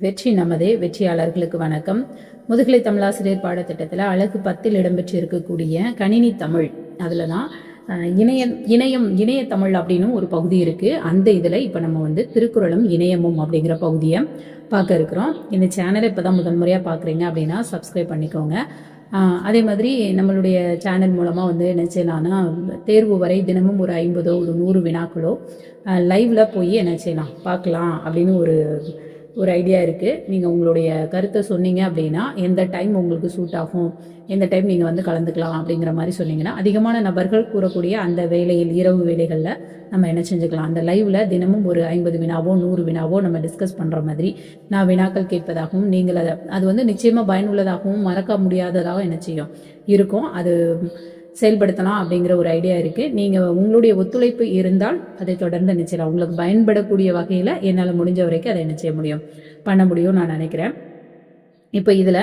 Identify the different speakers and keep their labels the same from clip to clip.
Speaker 1: வெற்றி நமதே வெற்றியாளர்களுக்கு வணக்கம். முதுகலை தமிழாசிரியர் பாடத்திட்டத்தில் அழகு பத்தில் இடம்பெற்று இருக்கக்கூடிய கணினி தமிழ். அதில் தான் இணைய இணையம் இணைய தமிழ் அப்படின்னு ஒரு பகுதி இருக்குது அந்த இதில் இப்போ நம்ம வந்து திருக்குறளும் இணையமும் அப்படிங்கிற பகுதியை பார்க்க இருக்கிறோம். இந்த சேனலை இப்போ தான் முதல் முறையாக பார்க்குறீங்க அப்படின்னா சப்ஸ்கிரைப் பண்ணிக்கோங்க. அதே மாதிரி நம்மளுடைய சேனல் மூலமாக வந்து என்ன செய்யலாம்னா தேர்வு வரை தினமும் ஒரு ஐம்பதோ ஒரு நூறு வினாக்களோ லைவில் போய் என்ன செய்யலாம் பார்க்கலாம் அப்படின்னு ஒரு ஒரு ஐடியா இருக்குது நீங்கள் உங்களுடைய கருத்தை சொன்னீங்க அப்படின்னா எந்த டைம் உங்களுக்கு சூட் ஆகும்? எந்த டைம் நீங்கள் வந்து கலந்துக்கலாம் அப்படிங்கிற மாதிரி சொன்னீங்கன்னா அதிகமான நபர்கள் கூறக்கூடிய அந்த வேலையில் இரவு வேலைகளில் நம்ம என்ன செஞ்சுக்கலாம்? அந்த லைவில் தினமும் ஒரு ஐம்பது வினாவோ நூறு வினாவோ நம்ம டிஸ்கஸ் பண்ணுற மாதிரி நான் வினாக்கள் கேட்பதாகவும் நீங்கள் அதை அது வந்து நிச்சயமாக பயனுள்ளதாகவும் மறக்க முடியாததாகவும் என்ன செய்யும்? இருக்கும். அது செயல்படுத்தலாம் அப்படிங்கிற ஒரு ஐடியா இருக்குது நீங்கள் உங்களுடைய ஒத்துழைப்பு இருந்தால் அதை தொடர்ந்து நிச்சயம் உங்களுக்கு பயன்படக்கூடிய வகையில் என்னால் முடிஞ்ச வரைக்கும் அதை என்ன செய்ய முடியும்? பண்ண முடியும் நான் நினைக்கிறேன். இப்போ இதில்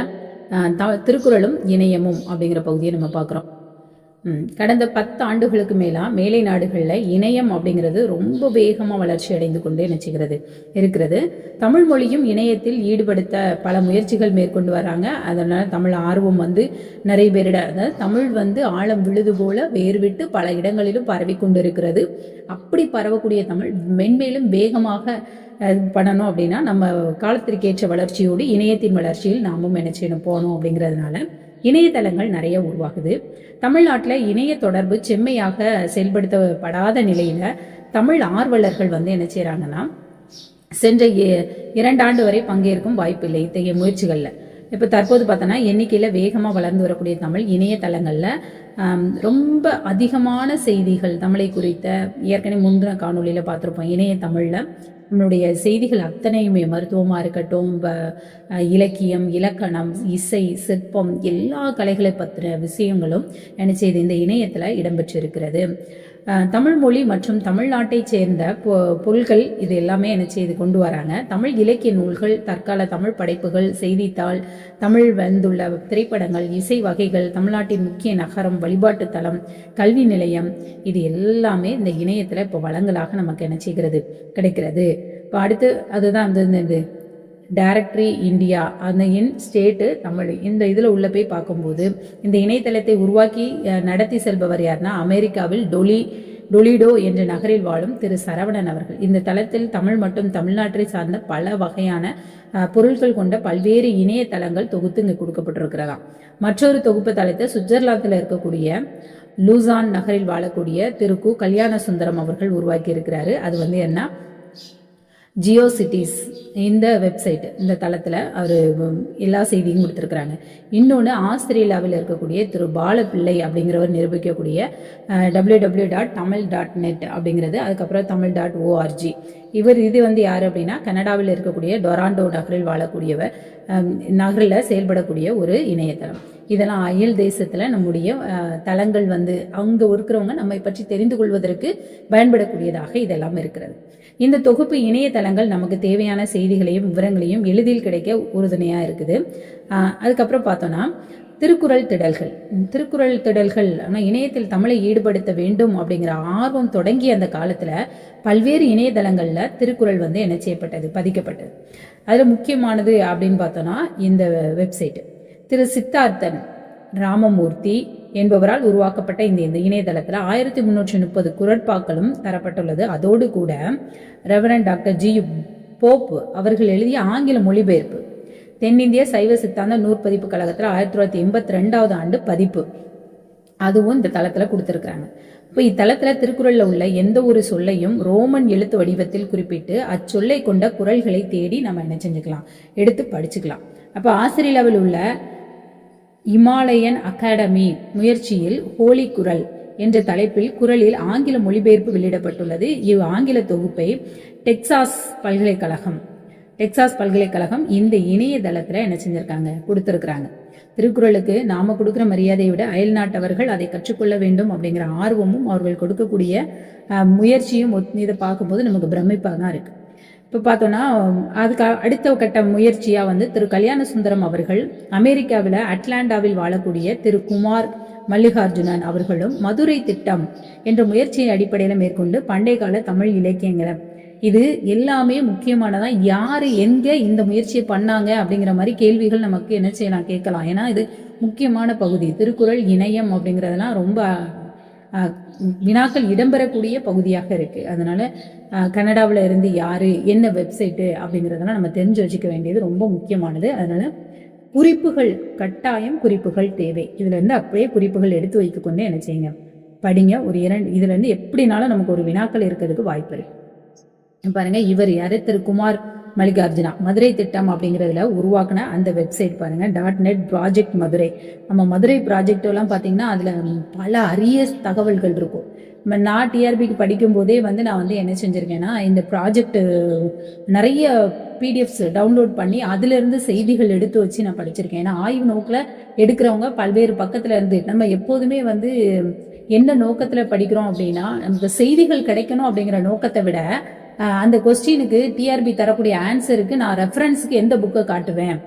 Speaker 1: திருக்குறளும் இணையமும் அப்படிங்கிற பகுதியை நம்ம பார்க்குறோம். கடந்த பத்து ஆண்டுகளுக்கு மேலா மேலை நாடுகளில் இணையம் அப்படிங்கிறது ரொம்ப வேகமாக வளர்ச்சி அடைந்து கொண்டே நினைச்சுகிறது இருக்கிறது. தமிழ் மொழியும் இணையத்தில் ஈடுபடுத்த பல முயற்சிகள் மேற்கொண்டு வராங்க. அதனால் தமிழ் ஆர்வம் வந்து நிறைய பேரிட அதாவது தமிழ் வந்து ஆழம் விழுது போல வேர்விட்டு பல இடங்களிலும் பரவி கொண்டிருக்கிறது. அப்படி பரவக்கூடிய தமிழ் மென்மேலும் வேகமாக பண்ணணும் அப்படின்னா நம்ம காலத்திற்கேற்ற வளர்ச்சியோடு இணையத்தின் வளர்ச்சியில் நாமும் என்ன செய்யணும் போகணும் அப்படிங்கிறதுனால இணையதளங்கள் நிறைய உருவாகுது. தமிழ்நாட்டில் இணைய தொடர்பு செம்மையாக செயல்படுத்தப்படாத நிலையில தமிழ் ஆர்வலர்கள் வந்து என்ன செய்கிறாங்கன்னா சென்ற இ- இரண்டாண்டு வரை பங்கேற்கும் வாய்ப்பில்லை இத்தகைய முயற்சிகளில். இப்போ தற்போது பார்த்தோன்னா எண்ணிக்கையில் வேகமாக வளர்ந்து வரக்கூடிய தமிழ் இணையதளங்களில் ரொம்ப அதிகமான செய்திகள் தமிழை குறித்த ஏற்கனவே முந்தின காணொளியில் பார்த்துருப்போம். இணைய தமிழில் நம்மளுடைய செய்திகள் அத்தனையுமே மருத்துவமாக இருக்கட்டும் இலக்கியம் இலக்கணம் இசை சிற்பம் எல்லா கலைகளை பற்றின விஷயங்களும் என்ன செய்து இந்த இணையத்தில் இடம்பெற்றிருக்கிறது. தமிழ் மொழி மற்றும் தமிழ்நாட்டைச் சேர்ந்த பொ- பொருள்கள் இது எல்லாமே என்ன செய்து கொண்டு வராங்க. தமிழ் இலக்கிய நூல்கள் தற்கால தமிழ் படைப்புகள் செய்தித்தாள் தமிழ் வந்துள்ள திரைப்படங்கள் இசை வகைகள் தமிழ்நாட்டின் முக்கிய நகரம் வழிபாட்டு தலம் கல்வி நிலையம் இது எல்லாமே இந்த இணையத்தில் இப்போ வளங்களாக நமக்கு என்ன செய்கிறது? கிடைக்கிறது. இப்போ அடுத்து அதுதான் அந்த இந்த இது டைரக்டரி இந்தியா அந்த இன் ஸ்டேட்டு தமிழ். இந்த இதில் உள்ள போய் பார்க்கும்போது இந்த இணையதளத்தை உருவாக்கி நடத்தி செல்பவர் யாருன்னா அமெரிக்காவில் டொலி டொலிடோ என்ற நகரில் வாழும் திரு சரவணன் அவர்கள். இந்த தளத்தில் தமிழ் மற்றும் தமிழ்நாட்டை சார்ந்த பல வகையான பொருட்கள் கொண்ட பல்வேறு இணையதளங்கள் தொகுத்து இங்கே கொடுக்கப்பட்டிருக்கிறதாம். மற்றொரு தொகுப்பு தளத்தை சுவிட்சர்லாந்தில் இருக்கக்கூடிய லூசான் நகரில் வாழக்கூடிய திரு கு. கல்யாண சுந்தரம் அவர்கள் உருவாக்கி இருக்கிறாரு அது வந்து என்ன? ஜியோ சிட்டிஸ் இந்த வெப்சைட் இந்த தளத்தில் அவர் எல்லா செய்தியும் கொடுத்துருக்குறாங்க. இன்னொன்று ஆஸ்திரேலியாவில் இருக்கக்கூடிய திரு பாலப்பிள்ளை அப்படிங்கிறவர் நிரூபிக்கக்கூடிய W W dot Tamil dot net அப்படிங்கிறது. அதுக்கப்புறம் தமிழ் டாட் ஓஆர்ஜி இவர் இது வந்து யார் அப்படின்னா கனடாவில் இருக்கக்கூடிய டொராண்டோ நகரில் வாழக்கூடியவர் நகரில் செயல்படக்கூடிய ஒரு இணையதளம். இதெல்லாம் அயல் தேசத்தில் நம்முடைய தளங்கள் வந்து அங்கே இருக்கிறவங்க நம்மை பற்றி தெரிந்து கொள்வதற்கு பயன்படக்கூடியதாக இதெல்லாம் இருக்கிறது. இந்த தொகுப்பு இணையதளங்கள் நமக்கு தேவையான செய்திகளையும் விவரங்களையும் எளிதில் கிடைக்க உறுதுணையாக இருக்குது. அதுக்கப்புறம் பார்த்தோன்னா திருக்குறள் திடல்கள். திருக்குறள் திடல்கள் ஆனால் இணையத்தில் தமிழை ஈடுபடுத்த வேண்டும் அப்படிங்கிற ஆர்வம் தொடங்கிய அந்த காலத்தில் பல்வேறு இணையதளங்களில் திருக்குறள் வந்து என்ன செய்யப்பட்டது பதிக்கப்பட்டது. அதில் முக்கியமானது அப்படின்னு பார்த்தோன்னா இந்த வெப்சைட்டு. திரு சித்தார்த்தன் ராமமூர்த்தி என்பவரால் உருவாக்கப்பட்ட இந்த இந்த இணையதளத்தில் ஆயிரத்தி முன்னூற்றி முப்பது குரட்பாக்களும் தரப்பட்டுள்ளது. அதோடு கூட ரெவரன் டாக்டர் ஜி போப் அவர்கள் எழுதிய ஆங்கில மொழிபெயர்ப்பு தென்னிந்திய சைவ சித்தாந்த நூற்பதிப்பு கழகத்தில் ஆயிரத்தி தொள்ளாயிரத்தி எண்பத்தி ரெண்டாவது ஆண்டு பதிப்பு. அதுவும் இந்த தளத்தில் கொடுத்துருக்காங்க இப்போ இத்தலத்தில் திருக்குறளில் உள்ள எந்த ஒரு சொல்லையும் ரோமன் எழுத்து வடிவத்தில் குறிப்பிட்டு அச்சொல்லை கொண்ட குறள்களை தேடி நம்ம என்ன செஞ்சுக்கலாம்? எடுத்து படிச்சுக்கலாம். அப்போ ஆஸ்திரேலியாவில் உள்ள இமாலயன் அகாடமி முயற்சியில் ஹோலி குரல் என்ற தலைப்பில் குரலில் ஆங்கில மொழிபெயர்ப்பு வெளியிடப்பட்டுள்ளது. இவ் ஆங்கில தொகுப்பை டெக்சாஸ் பல்கலைக்கழகம் டெக்சாஸ் பல்கலைக்கழகம் இந்த இணையதளத்தில் என்ன செஞ்சிருக்காங்க? கொடுத்துருக்குறாங்க. திருக்குறளுக்கு நாம கொடுக்குற மரியாதையை விட அயல் நாட்டவர்கள் அதை கற்றுக்கொள்ள வேண்டும் அப்படிங்கிற ஆர்வமும் அவர்கள் கொடுக்கக்கூடிய முயற்சியும் ஒத்- இதை பார்க்கும்போது நமக்கு பிரமிப்பாக தான் இருக்கு. இப்போ பார்த்தோன்னா அதுக்கு அடுத்த கட்ட முயற்சியாக வந்து திரு கல்யாண சுந்தரம் அவர்கள் அமெரிக்காவில் அட்லாண்டாவில் வாழக்கூடிய திரு குமார் மல்லிகார்ஜுனன் அவர்களும் மதுரை திட்டம் என்ற முயற்சியை அடிப்படையில் மேற்கொண்டு பண்டைய கால தமிழ் இலக்கியங்களை. இது எல்லாமே முக்கியமானதான் யார் எங்கே இந்த முயற்சியை பண்ணாங்க? அப்படிங்கிற மாதிரி கேள்விகள் நமக்கு என்ன செய்யலாம் கேட்கலாம். ஏன்னா இது முக்கியமான பகுதி. திருக்குறள் இணையம் அப்படிங்கிறதெல்லாம் ரொம்ப வினாக்கள் இடம்பெறக்கூடிய பகுதியாக இருக்கு. அதனால கனடாவில் இருந்து யாரு என்ன வெப்சைட்டு அப்படிங்கிறதெல்லாம் நம்ம தெரிஞ்சு வச்சுக்க வேண்டியது ரொம்ப முக்கியமானது. அதனால குறிப்புகள் கட்டாயம் குறிப்புகள் தேவை. இதுல இருந்து அப்படியே குறிப்புகள் எடுத்து வைத்துக்கொண்டு என்ன செய்யுங்க? படிங்க. ஒரு இரண்டு இதுல இருந்து எப்படினாலும் நமக்கு ஒரு வினாக்கள் இருக்கிறதுக்கு வாய்ப்பு இருக்கு. பாருங்க இவர் யாரு? திரு குமார் மல்லிகார்ஜுனா. மதுரை திட்டம் அப்படிங்கிறதுல உருவாக்குன அந்த வெப்சைட் பாருங்க டாட் நெட் ப்ராஜெக்ட் மதுரை. நம்ம மதுரை ப்ராஜெக்ட் எல்லாம் பார்த்தீங்கன்னா அதில் பல அரிய தகவல்கள் இருக்கும். நம்ம நான் டிஆர்பிக்கு படிக்கும் போதே வந்து நான் வந்து என்ன செஞ்சுருக்கேன்னா இந்த ப்ராஜெக்ட் நிறைய பிடிஎஃப்ஸ் டவுன்லோட் பண்ணி அதிலிருந்து செய்திகள் எடுத்து வச்சு நான் படிச்சிருக்கேன். ஏன்னா ஆய்வு நோக்கில் எடுக்கிறவங்க பல்வேறு பக்கத்துல இருந்து நம்ம எப்போதுமே வந்து என்ன நோக்கத்தில் படிக்கிறோம் அப்படின்னா நமக்கு செய்திகள் கிடைக்கணும் அப்படிங்கிற நோக்கத்தை விட அந்த கொஸ்டினுக்கு டிஆர்பி தரக்கூடிய ஆன்சருக்கு நான் ரெஃபரன்ஸுக்கு எந்த புக்கை காட்டுவேன்?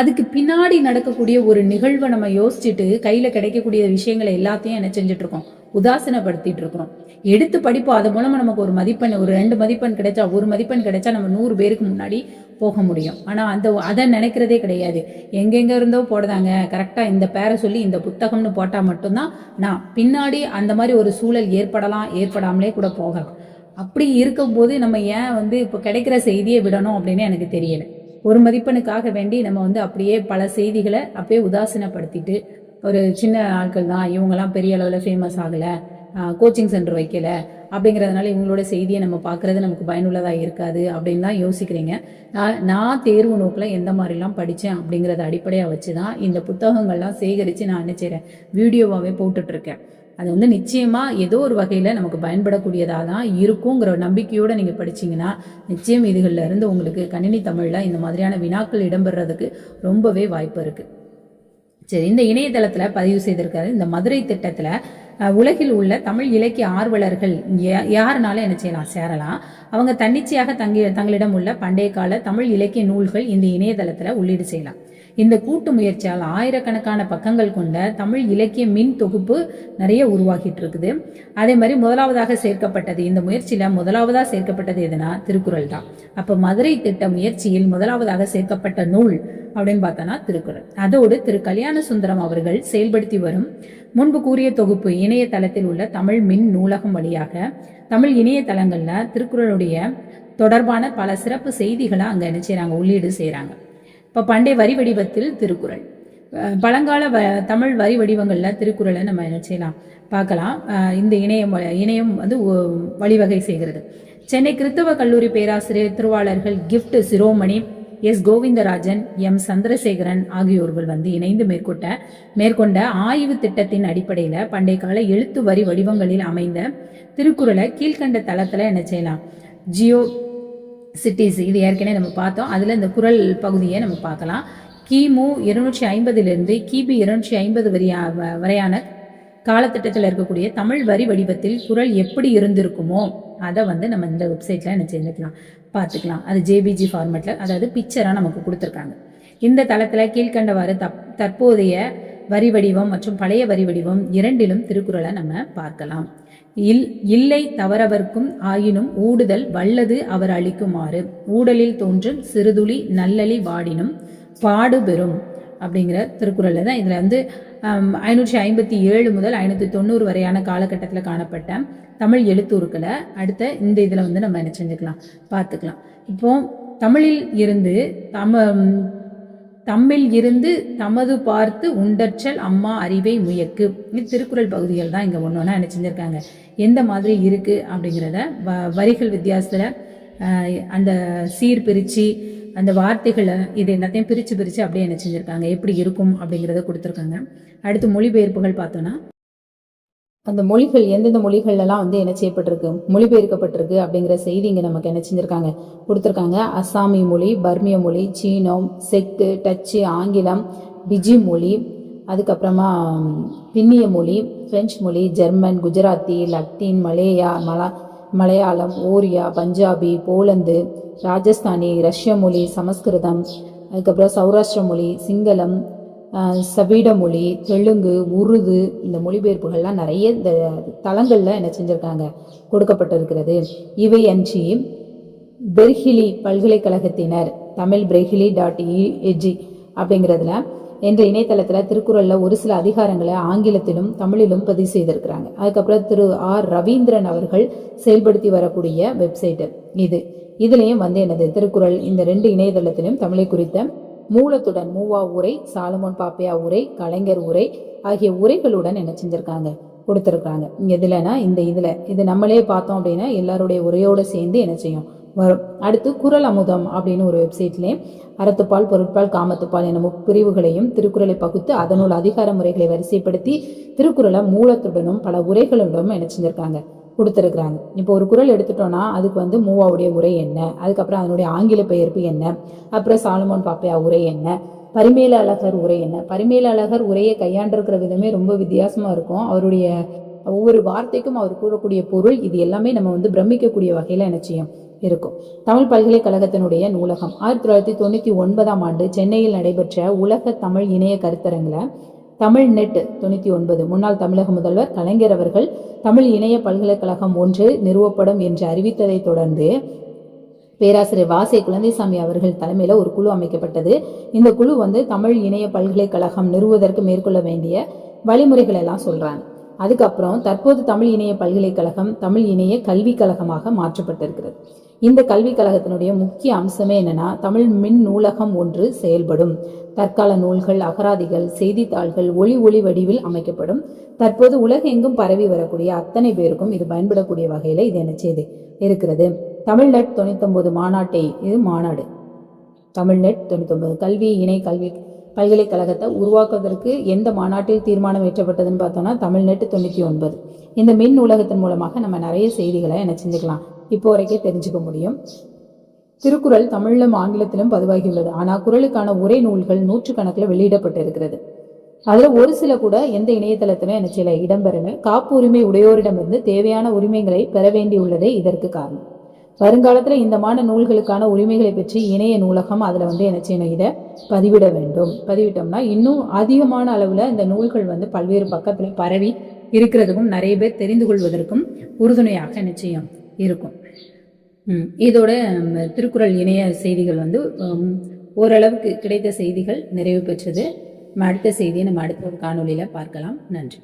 Speaker 1: அதுக்கு பின்னாடி நடக்கக்கூடிய ஒரு நிகழ்வை நம்ம யோசிச்சுட்டு கையில கிடைக்கக்கூடிய விஷயங்களை எல்லாத்தையும் என்ன செஞ்சுட்டு இருக்கோம் உதாசீனப்படுத்திட்டு இருக்கிறோம் எடுத்து படிப்போம் அது மூலமா நமக்கு ஒரு மதிப்பெண் ஒரு ரெண்டு மதிப்பெண் கிடைச்சா ஒரு மதிப்பெண் கிடைச்சா நம்ம நூறு பேருக்கு முன்னாடி போக முடியும். ஆனா அந்த அதை நினைக்கிறதே கிடையாது. எங்கெங்க இருந்தோ போடுதாங்க. கரெக்டா இந்த பேரை சொல்லி இந்த புத்தகம்னு போட்டா மட்டும்தான் நான் பின்னாடி அந்த மாதிரி ஒரு சூழல் ஏற்படலாம் ஏற்படாமலே கூட போகலாம். அப்படி இருக்கும்போது நம்ம ஏன் வந்து இப்போ கிடைக்கிற செய்தியை விடணும் அப்படின்னு எனக்கு தெரியல. ஒரு மதிப்பெண்ணுக்காக வேண்டி நம்ம வந்து அப்படியே பல செய்திகளை அப்படியே உதாசீனப்படுத்திட்டு ஒரு சின்ன ஆட்கள் தான் இவங்கெல்லாம் பெரிய அளவில் ஃபேமஸ் ஆகலை கோச்சிங் சென்டர் வைக்கல அப்படிங்கிறதுனால இவங்களோட செய்தியை நம்ம பார்க்குறது நமக்கு பயனுள்ளதாக இருக்காது அப்படின்னு தான் யோசிக்கிறீங்க. நான் நான் தேர்வு நோக்கில் எந்த மாதிரிலாம் படித்தேன் அப்படிங்கிறத அடிப்படையாக வச்சு தான் இந்த புத்தகங்கள்லாம் சேகரித்து நான் என்ன செய்கிறேன் வீடியோவாகவே போட்டுட்ருக்கேன் அது வந்து நிச்சயமாக ஏதோ ஒரு வகையில் நமக்கு பயன்படக்கூடியதாக தான் இருக்குங்கிற நம்பிக்கையோடு நீங்கள் படிச்சீங்கன்னா நிச்சயம் இதுகளில் இருந்து உங்களுக்கு கணினி தமிழில் இந்த மாதிரியான வினாக்கள் இடம்பெறதுக்கு ரொம்பவே வாய்ப்பு இருக்குது சரி இந்த இணையதளத்தில் பதிவு செய்திருக்காரு. இந்த மதுரை திட்டத்தில் உலகில் உள்ள தமிழ் இலக்கிய ஆர்வலர்கள் யா- யாருனாலும் என்ன செய்யலாம் சேரலாம். அவங்க தன்னிச்சையாக தங்கி தங்களிடம் உள்ள பண்டைய கால தமிழ் இலக்கிய நூல்கள் இந்த இணையதளத்தில் உள்ளீடு செய்யலாம். இந்த கூட்டு முயற்சியால் ஆயிரக்கணக்கான பக்கங்கள் கொண்ட தமிழ் இலக்கிய மின் தொகுப்பு நிறைய உருவாகிட்டு இருக்குது. அதே மாதிரி முதலாவதாக சேர்க்கப்பட்டது இந்த முயற்சியில முதலாவதாக சேர்க்கப்பட்டது எதுனா திருக்குறள் தான். அப்ப மதுரை திட்ட முயற்சியில் முதலாவதாக சேர்க்கப்பட்ட நூல் அப்படின்னு பார்த்தோன்னா திருக்குறள். அதோடு திரு கல்யாண சுந்தரம் அவர்கள் செயல்படுத்தி வரும் முன்பு கூறிய தொகுப்பு இணையதளத்தில் உள்ள தமிழ் மின் நூலகம் வழியாக தமிழ் இணையதளங்கள்ல திருக்குறளுடைய தொடர்பான பல சிறப்பு செய்திகளை அங்க என்ன செய்றாங்க? உள்ளீடு செய்கிறாங்க இப்போ பண்டைய வரி வடிவத்தில் திருக்குறள். பழங்கால வ தமிழ் வரி வடிவங்களில் திருக்குறளை நம்ம என்ன செய்யலாம்? பார்க்கலாம். இந்த இணையம் வ- இணையம் வந்து வழிவகை செய்கிறது. சென்னை கிறித்தவ கல்லூரி பேராசிரியர் திருவாளர்கள் Gift Siromoney S. Govindarajan M. Chandrasekaran ஆகியோர்கள் வந்து இணைந்து மேற்கொண்ட மேற்கொண்ட ஆய்வு திட்டத்தின் அடிப்படையில் பண்டைய கால எழுத்து வரி வடிவங்களில் அமைந்த திருக்குறளை கீழ்கண்ட தளத்தில் என்ன செய்யலாம்? ஜியோ சிட்டிஸ் இது ஏற்கனவே நம்ம பார்த்தோம். அதில் இந்த குறள் பகுதியை நம்ம பார்க்கலாம். கிமு இருநூற்றி ஐம்பதிலிருந்து கிபி இருநூற்றி ஐம்பது வரியா வ- வரையான காலத்திட்டத்தில் இருக்கக்கூடிய தமிழ் வரி வடிவத்தில் குரல் எப்படி இருந்திருக்குமோ அதை வந்து நம்ம இந்த வெப்சைட்டில் என்ன செஞ்சுக்கலாம் பார்த்துக்கலாம். அது ஜேபிஜி ஃபார்மேட்டில் அதாவது பிக்சராக நமக்கு கொடுத்துருக்காங்க. இந்த தளத்தில் கீழ்கண்டவாறு தப் தற்போதைய வரி வடிவம் மற்றும் பழைய வரி வடிவம் இரண்டிலும் திருக்குறளை நம்ம பார்க்கலாம். இல் இல்லை தவறவர்க்கும் ஆயினும் ஊடுதல் வல்லது அவர் அளிக்குமாறு. ஊடலில் தோன்றும் சிறுதுளி நல்லளி வாடினும் பாடுபெறும் அப்படிங்கிற திருக்குறளில் தான் இதில் வந்து ஐநூற்றி ஐம்பத்தி ஏழு முதல் ஐநூற்றி தொண்ணூறு வரையான காலகட்டத்தில் காணப்பட்ட தமிழ் எழுத்துருக்களை அடுத்த இந்த இதில் வந்து நம்ம என்ன செஞ்சுக்கலாம் பார்த்துக்கலாம். இப்போ தமிழில் இருந்து தம தம்மில் இருந்து தமது பார்த்து உண்டற்றல் அம்மா அறிவை முயக்கு. இது திருக்குறள் பகுதிகள் தான் இங்கே ஒன்று ஒன்றா என்ன செஞ்சுருக்காங்க. எந்த மாதிரி இருக்குது அப்படிங்கிறத வ வரிகள் வித்தியாசத்தில் அந்த சீர் பிரித்து அந்த வார்த்தைகளை இது எல்லாத்தையும் பிரித்து பிரித்து அப்படியே என்ன செஞ்சுருக்காங்க. எப்படி இருக்கும் அப்படிங்கிறத கொடுத்துருக்காங்க. அடுத்து மொழிபெயர்ப்புகள் பார்த்தோன்னா அந்த மொழிகள் எந்தெந்த மொழிகள்லாம் வந்து என்ன செய்யப்பட்டிருக்கு மொழிபெயர்க்கப்பட்டிருக்கு அப்படிங்கிற செய்தி இங்கே நமக்கு என்ன செஞ்சுருக்காங்க? கொடுத்துருக்காங்க. அஸ்ஸாமி மொழி பர்மிய மொழி சீனம் செக்கு டச்சு ஆங்கிலம் பிஜி மொழி அதுக்கப்புறமா பின்னிய மொழி பிரெஞ்சு மொழி ஜெர்மன் குஜராத்தி லத்தீன் மலேயா மலா மலையாளம் ஓரியா பஞ்சாபி போலந்து ராஜஸ்தானி ரஷ்ய மொழி சமஸ்கிருதம் அதுக்கப்புறம் சௌராஷ்டிர மொழி சிங்களம் சவீட சபீட மொழி தெலுங்கு உருது இந்த மொழிபெயர்ப்புகள்லாம் நிறைய இந்த தளங்களில் என்ன செஞ்சுருக்காங்க கொடுக்கப்பட்டிருக்கிறது. இவை அன்றி பெர்ஹிலி பல்கலைக்கழகத்தினர் தமிழ் பிரெஹிலி டாட் இஜி அப்படிங்கிறதுல என்ற இணையதளத்தில் திருக்குறளில் ஒரு சில அதிகாரங்களை ஆங்கிலத்திலும் தமிழிலும் பதிவு செய்திருக்கிறாங்க. அதுக்கப்புறம் திரு ஆர் ரவீந்திரன் அவர்கள் செயல்படுத்தி வரக்கூடிய வெப்சைட்டு இது. இதுலேயும் வந்து என்னது திருக்குறள் இந்த ரெண்டு இணையதளத்திலும் தமிழை குறித்த மூலத்துடன் மூவா உரை சாலமோன் பாப்பையா உரை கலைஞர் உரை ஆகிய உரைகளுடன் என்ன செஞ்சிருக்காங்க? கொடுத்துருக்காங்க. எதுலனா இந்த இதில் இது நம்மளே பார்த்தோம் அப்படின்னா எல்லாருடைய உரையோடு சேர்ந்து என்ன செய்யும்? வரும். அடுத்து குரல் அமுதம் அப்படின்னு ஒரு வெப்சைட்லேயே அறத்துப்பால் பொருட்பால் காமத்துப்பால் என முப்பிரிவுகளையும் திருக்குறளை பகுத்து அதனுள் அதிகார முறைகளை வரிசைப்படுத்தி திருக்குறளை மூலத்துடனும் பல உரைகளுடனும் என்ன செஞ்சிருக்காங்க? கொடுத்துருக்குறாங்க. இப்போ ஒரு குறள் எடுத்துட்டோன்னா அதுக்கு வந்து மூவாவுடைய உரை என்ன? அதுக்கப்புறம் அதனுடைய ஆங்கில பெயர்ப்பு என்ன? அப்புறம் சாலமோன் பாப்பையா உரை என்ன? பரிமேல அழகர் உரை என்ன? பரிமேல அழகர் உரையை கையாண்டிருக்கிற விதமே ரொம்ப வித்தியாசமாக இருக்கும். அவருடைய ஒவ்வொரு வார்த்தைக்கும் அவர் கூறக்கூடிய பொருள் இது எல்லாமே நம்ம வந்து பிரமிக்கக்கூடிய வகையில் என்ன செய்யும்? இருக்கும். தமிழ் பல்கலைக்கழகத்தினுடைய நூலகம். ஆயிரத்தி தொள்ளாயிரத்தி தொண்ணூற்றி ஒன்பதாம் ஆண்டு சென்னையில் நடைபெற்ற உலக தமிழ் இணைய கருத்தரங்கில் தமிழ் நெட் தொண்ணூற்றி ஒன்பது. முன்னாள் தமிழக முதல்வர் கலைஞர் அவர்கள் தமிழ் இணைய பல்கலைக்கழகம் ஒன்று நிறுவப்படும் என்று அறிவித்ததைத் தொடர்ந்து பேராசிரியர் வாசே குழந்தைசாமி அவர்கள் தலைமையில் ஒரு குழு அமைக்கப்பட்டது. இந்த குழு வந்து தமிழ் இணைய பல்கலைக்கழகம் நிறுவுவதற்கு மேற்கொள்ள வேண்டிய வழிமுறைகள் எல்லாம் சொல்றாங்க. அதுக்கப்புறம் தற்போது தமிழ் இணைய பல்கலைக்கழகம் தமிழ் இணைய கல்விக் கழகமாக மாற்றப்பட்டிருக்கிறது. இந்த கல்விக் கழகத்தினுடைய முக்கிய அம்சமே என்னன்னா தமிழ் மின் நூலகம் ஒன்று செயல்படும். தற்கால நூல்கள் அகராதிகள் செய்தித்தாள்கள் ஒளி ஒளி வடிவில் அமைக்கப்படும். தற்போது உலகெங்கும் பரவி வரக்கூடிய அத்தனை பேருக்கும் இது பயன்படக்கூடிய வகையில இது என்ன செய்து இருக்கிறது. தமிழ்நெட் தொண்ணூத்தொன்பது மாநாட்டை இது மாநாடு. தமிழ்நெட் தொண்ணூத்தொன்பது கல்வி இணை கல்வி பல்கலைக்கழகத்தை உருவாக்குவதற்கு எந்த மாநாட்டில் தீர்மானம் ஏற்றப்பட்டதுன்னு பார்த்தோம்னா தமிழ்நெட் தொண்ணூற்றி ஒன்பது. இந்த மின் நூலகத்தின் மூலமாக நம்ம நிறைய செய்திகளை என்ன செஞ்சுக்கலாம். இப்போ வரைக்கே தெரிஞ்சுக்க முடியும். திருக்குறள் தமிழிலும் ஆங்கிலத்திலும் பதிவாகியுள்ளது. ஆனால் குறளுக்கான உரை நூல்கள் நூற்றுக்கணக்கில் வெளியிடப்பட்டிருக்கிறது. அதில் ஒரு சில கூட எந்த இணையதளத்திலும் என்ன சில இடம்பெறல. காப்புரிமை உடையோரிடமிருந்து தேவையான உரிமைகளை பெற வேண்டியுள்ளதே இதற்கு காரணம். வருங்காலத்தில் இந்தமான நூல்களுக்கான உரிமைகளை பற்றி இணைய நூலகம் அதில் வந்து என்ன செய்யணும்? இதை பதிவிட வேண்டும். பதிவிட்டோம்னா இன்னும் அதிகமான அளவில் இந்த நூல்கள் வந்து பல்வேறு பக்கத்தில் பரவி இருக்கிறதுக்கும் நிறைய பேர் தெரிந்து கொள்வதற்கும் உறுதுணையாக நிச்சயம். இருக்கும். இதோட திருக்குறள் இணைய செய்திகள் வந்து ஓரளவுக்கு கிடைத்த செய்திகள் நிறைவு பெற்றது. நம்ம அடுத்த செய்தியை நம்ம அடுத்த ஒரு காணொளியில் பார்க்கலாம். நன்றி.